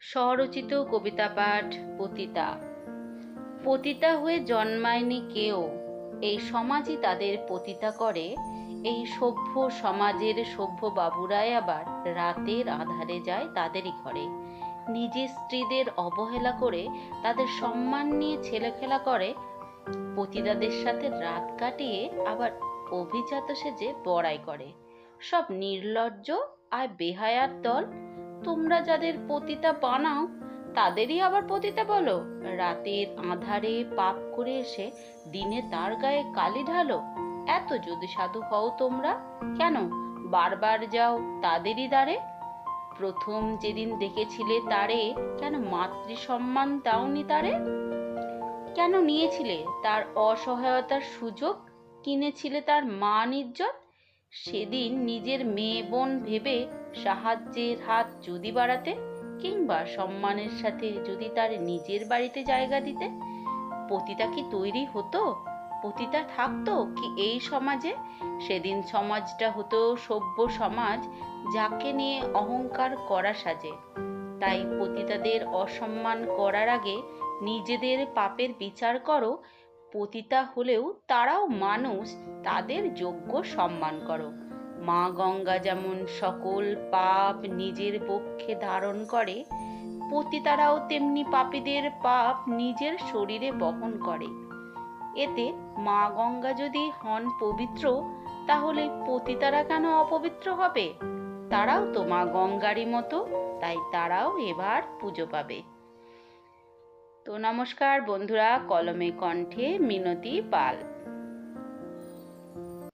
স্বরচিত কবিতা পাঠ পতিতা। পতিতা হয়ে জন্মায়নি কেউ। এই সমাজই তাদের পতিতা করে। এই সভ্য সমাজের সভ্য বাবুরাই আবার রাতের আধারে যায় তাদেরই ঘরে। নিজের স্ত্রীদের অবহেলা করে তাদের সম্মান নিয়ে ছেলেখেলা করে। পতিতাদের সাথে রাত কাটিয়ে আবার অভিজাত সেজে বড়াই করে। সব নির্লজ্জ আর বেহায়ার দল তোমরা যাদের পতিতা বানাও, তাদেরই আবার পতিতা বলো। রাতের আধারে পাপ করে এসে দিনে তার গায়ে কালি ঢালো। এত যদি সাধু হও তোমরা, কেন? বারবার যাও তাদেরই দ্বারে। প্রথম যেদিন দেখেছিলে তারে, কেন মাতৃ সম্মান দাওনি তারে? কেন নিয়েছিলে তার অসহায়তার সুযোগ? কিনেছিলে তার মান ইজ্জত? সেদিন নিজের মেয়ে বোন ভেবে সাহায্যের হাত যদি বাড়াতে কিংবা সম্মানের সাথে যদি তার নিজের বাড়িতে জায়গা দিতে, পতিতা কি তৈরি হতো? পতিতা থাকতো কি এই সমাজে? সেদিন সমাজটা হতো সভ্য সমাজ যাকে নিয়ে অহংকার করা সাজে। তাই পতিতাদের অসম্মান করার আগে নিজেদের পাপের বিচার করো পতিতা হলেও তারাও মানুষ, তাদের যোগ্য সম্মান করো। মা গঙ্গা যেমন সকল পাপ নিজের পক্ষে ধারণ করে, পতিতারাও তেমনি পাপীদের পাপ নিজের শরীরে বহন করে। এতে মা গঙ্গা যদি হন পবিত্র, তাহলে পতিতারা কেন অপবিত্র হবে? তারাও তো মা গঙ্গারই মতো, তাই তারাও এবার পুজো পাবে। তো নমস্কার বন্ধুরা কলমে কণ্ঠে মিনতি পাল।